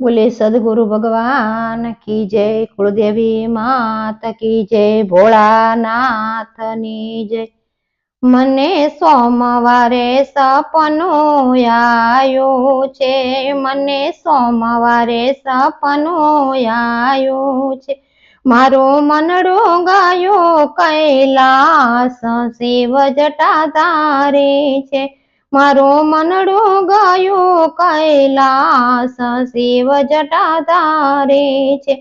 બોલે, સદગુરુ ભગવાન કી જય કુળદેવી માત કી જય ભોળાનાથની જય. મને સોમવારે સપનું આયું છે, મને સોમવારે સપનું આયું છે. મારો મનડો ગાયો કૈલાસ શિવ જટા તારે છે મારું મનડો ગયો કૈલાસ શિવ જટા તારે છે.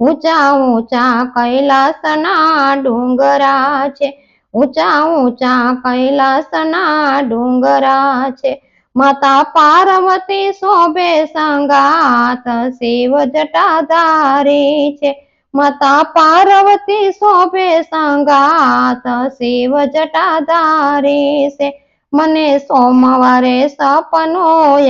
ઊંચા ઊંચા કૈલાસના ડુંગરા છે. ઊંચા ઊંચા કૈલાસના ડુંગરા છે. માતા પાર્વતી શોભે સંગાત શિવ જટાધારી છે. માતા પાર્વતી શોભે સંગાત શિવ જટાધારી છે. મને સોમવારે સપનો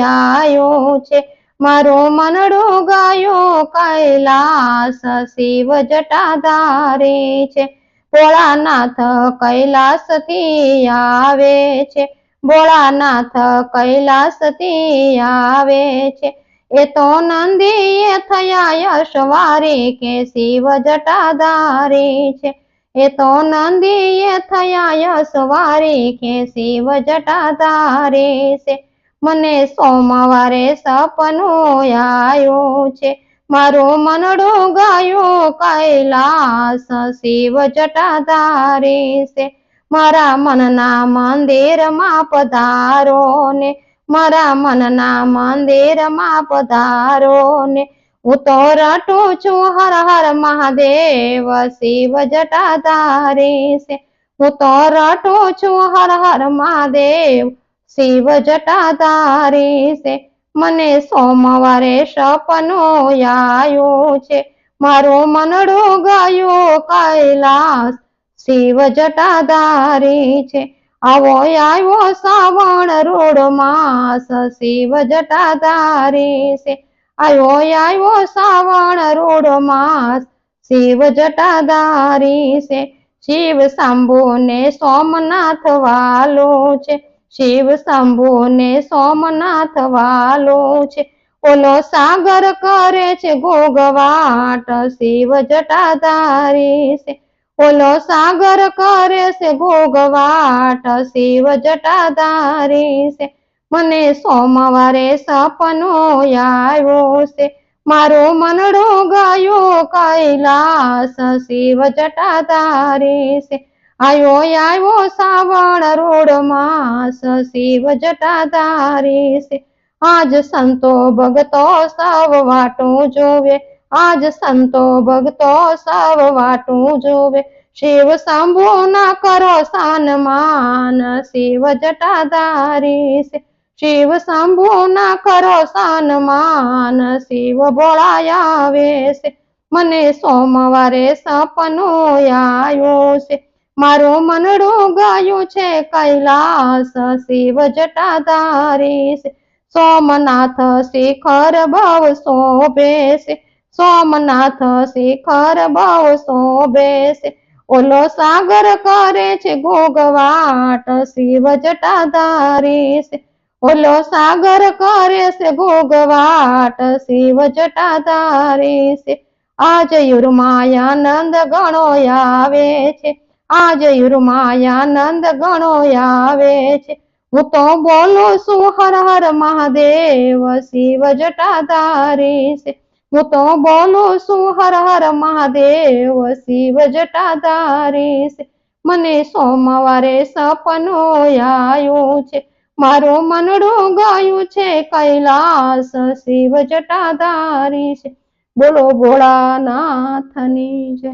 આવ્યો છે. મારું મનડો ગાયો, કૈલાસ શિવ જટાધારે છે. ભોળાનાથ કૈલાસથી આવે છે. ભોળાનાથ કૈલાસથી આવે છે. એ તો નંદીએ થયા યશવારી કે શિવ જટાધારી છે. એ તો નંદીએ થયા યશવારી કે શિવ જટા તારે છે. મને સોમવારે સપનું આયો છે. મારું મનડું ગાયું કૈલાસ શિવ જટા તારે છે. મારા મનના મંદિરમાં પધારો ને, મારા મનના મંદિરમાં પધારો ને હું તો રટું છું, હર હર મહાદેવ, શિવ જટાધારી છે. હું તો રટું છું, હર હર મહાદેવ, શિવ જટાધારી છે. મને સોમવારે સપનો આવ્યો છે. મારું મનડું ગાયું કૈલાસ, શિવ જટા ધારી છે. આવો આવ્યો શ્રાવણ રોડ માસ શિવ જટા ધારી છે. આવ્યો આવ્યો શ્રાવણ રોડ માસ શિવ જટાધારી છે. શિવ શંભુ ને સોમનાથ વાલો છે. શિવ શંભુ ને સોમનાથ વાલો છે. ઓલો સાગર કરે છે ગોગવાટ. શિવ જટાધારી છે. ઓલો સાગર કરે છે ભોગવાટ શિવ જટાધારી છે. મને સોમવારે સપનો આવ્યો છે. મારો મનડો ગયો કૈલાસ શિવ જટાધારી છે. આયો આવ્યો શ્રાવણ રોડ માસ શિવ જટાધારી છે. આજ સંતો ભગતો સવ વાટું જોવે. આજ સંતો ભગતો સવ વાટું જોવે. શિવ શંભુ ના કરો સાન માન શિવ જટા તારે છે. શિવ શંભુ ના કરો સન્માન શિવ ભોળાયા છે. મને સોમવારે સપનો આયો છે. મારું મનડું ગયું છે, કૈલાસ શિવ જટાધારી છે. સોમનાથ શિખર ભવ શોભે છે. સોમનાથ શિખર ભવ શોભે છે. ઓલો સાગર કરે છે ગોગવાટ, શિવ જટાધારી છે. ઓલો સાગર કરે છે ભોગવાટ શિવ જટાધારી છે. આજ યુરમાયાનંદ ગણો આવે છે. આજ યુરમાયાનંદ ગણો આવે છે. હું તો બોલું છું, હર હર મહાદેવ, શિવ જટાધારી છે. હું તો બોલું છું, હર હર મહાદેવ, શિવ જટાધારી છે. મને સોમવારે સપનો આવ્યું છે. મારું મનડું ગાયું છે કૈલાસ શિવ જટાધારી છે. બોલો ભોળાનાથની જય.